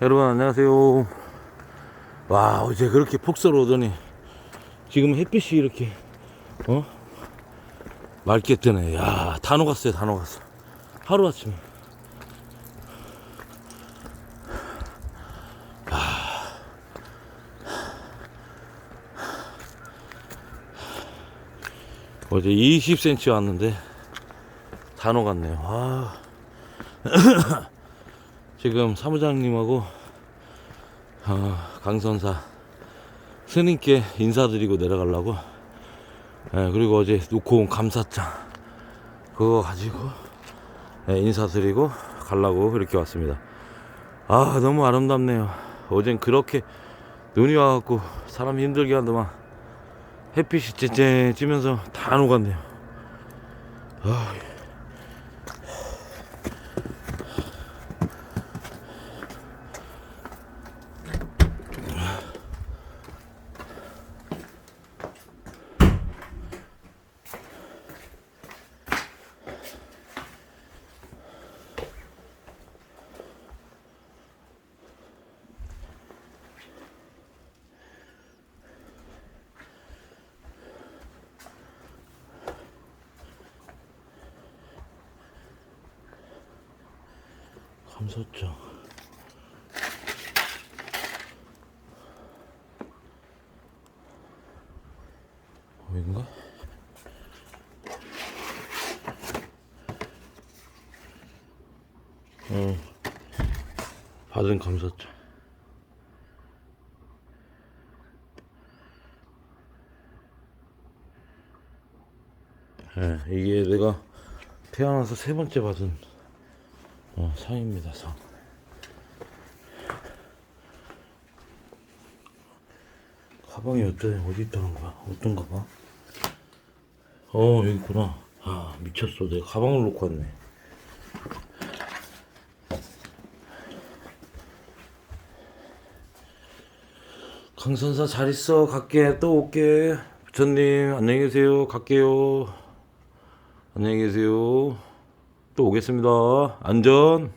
여러분 안녕하세요. 와 어제 그렇게 폭설로 오더니 지금 햇빛이 이렇게 어 맑게 뜨네. 야다 녹았어요, 다 녹았어. 하루 아침에. 어제 20cm 왔는데 다 녹았네요. 아. 지금 사무장님하고 어, 강선사 스님께 인사드리고 내려가려고 예, 그리고 어제 놓고 온 감사장 그거 가지고 예, 인사드리고 가려고 이렇게 왔습니다. 아 너무 아름답네요. 어젠 그렇게 눈이 와갖고 사람 힘들게 한동안 햇빛이 쨍쨍 찌면서 다 녹았네요. 아, 감사장. 여긴가? 어, 받은 감사장. 예, 이게 내가 태어나서 세 번째 받은 어, 상입니다, 상. 가방이 어때? 어디 있다는 거야? 어떤 가방? 어, 여기 있구나. 아, 미쳤어. 내가 가방을 놓고 왔네. 강선사 잘 있어. 갈게. 또 올게. 부처님, 안녕히 계세요. 갈게요. 안녕히 계세요. 또 오겠습니다. 안전.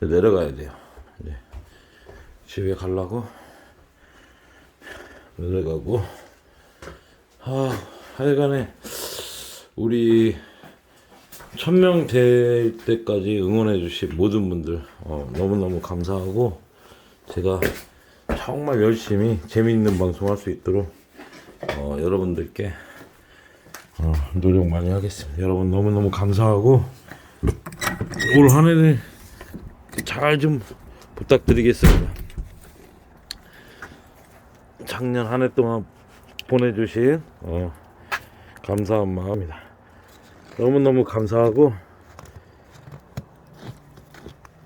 내려가야 돼요. 이제 집에 가려고 내려가고. 아, 하여간에 우리 천명 될 때까지 응원해 주신 모든 분들 어, 너무너무 감사하고 제가 정말 열심히 재미있는 방송 할 수 있도록 어, 여러분들께 어, 노력 많이 하겠습니다. 여러분 너무너무 감사하고 올 한 해는 잘좀 부탁드리겠습니다. 작년 한 해 동안 보내주신 어, 감사한 마음이다. 너무너무 감사하고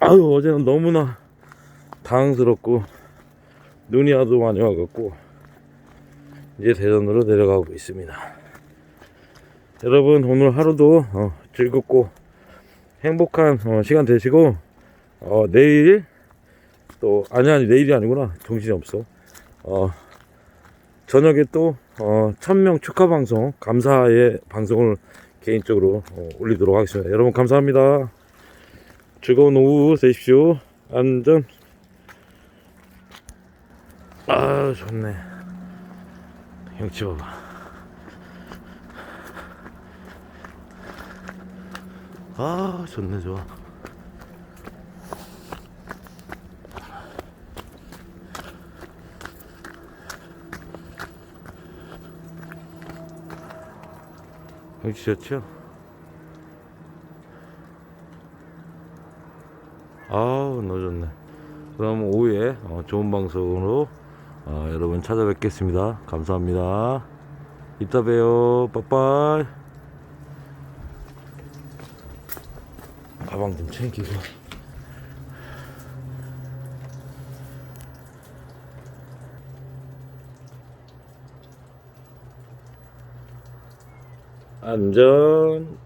아유 어제는 너무나 당황스럽고 눈이 하도 많이 와갖고 이제 대전으로 내려가고 있습니다. 여러분 오늘 하루도 어, 즐겁고 행복한 어, 시간 되시고 어, 내일 또 아니 아니 내일이 아니구나. 정신이 없어. 어, 저녁에 또 어, 천명 축하 방송 감사의 방송을 개인적으로 어, 올리도록 하겠습니다. 여러분 감사합니다. 즐거운 오후 되십시오. 안전. 아 좋네. 형치 봐봐 아 좋네 좋아. 역시 좋죠 아우 너무 좋네. 그럼 오후에 어, 좋은 방송으로 어, 여러분 찾아뵙겠습니다. 감사합니다. 이따 봬요. 빠빠이 가방 좀 챙기고. 안전